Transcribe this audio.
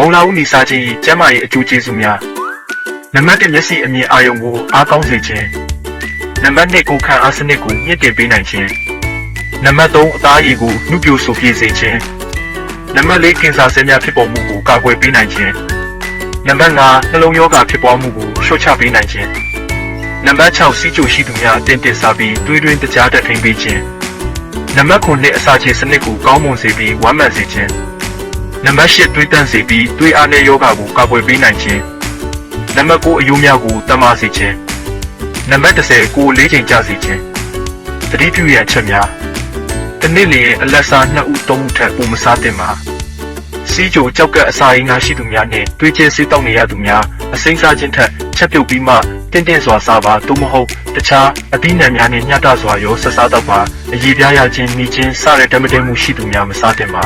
မုံလာဦးနေစားခြင်း၏ကျန်းမာရေးအကျိုးကျေးဇူးများနံပါတ်1မျက်စိအမြင်အာရုံကိုအားကောင်းစေခြင်းနံပါတ်2ကိုယ်ခံအားစနစ်ကိုမြင့်တင်ပေးနိုင်ခြင်းနံပါတ်3အသားရည်ကိုနှုတ်ပြဆိုပြည့်စေခြင်းနံပါတ်4ကင်ဆာဆဲများဖြစ်ပေါ်မှုကိုကာကွယ်ပေးနိုင်ခြင်းနံပါတ်5နှလုံးရောဂါဖြစ်ပွားမှုကိုလျှော့ချပေးနိုင်ခြင်းနံပါတ်6စီးကြိုရှိသူများအတင်းတင်စားပြီးတွေးတွင်းတကြားတက်ထိန်ပေးခြင်းနံပါတ်9အစာချေစနစ်ကိုကောင်းမွန်စေပြီးဝမ်းမှန်စေခြင်း နံပါတ်၈တွေးတန့်စေပြီးတွေးအားနဲ့ယောဂကိုကာကွယ်ပေးနိုင်ခြင်းနံပါတ်9အယိုးများကိုတမစေခြင်းနံပါတ်10ကိုယ်လေးချိန်ကြစေခြင်းသတိပြုရန်ချက်များတစ်နေ့လျင်အလက်စား2ဦး3ဦးထက်ပိုမစားသင့်ပါစီးကြိုကြောက်ကပ်အစာရင်းငါရှိသူများနှင့်တွေးကျဆေးတောက်နေရသူများအစိမ်းစားခြင်းထက်ချက်ပြုတ်ပြီးမှတင့်တင့်စွာစားပါသို့မဟုတ်တခြားအသီးနှံများနှင့်ညှတစွာရောဆက်စားတော့ပါအည်ပြားရခြင်းမိခြင်းစတဲ့ဓမ္မတင်မှုရှိသူများမစားသင့်ပါ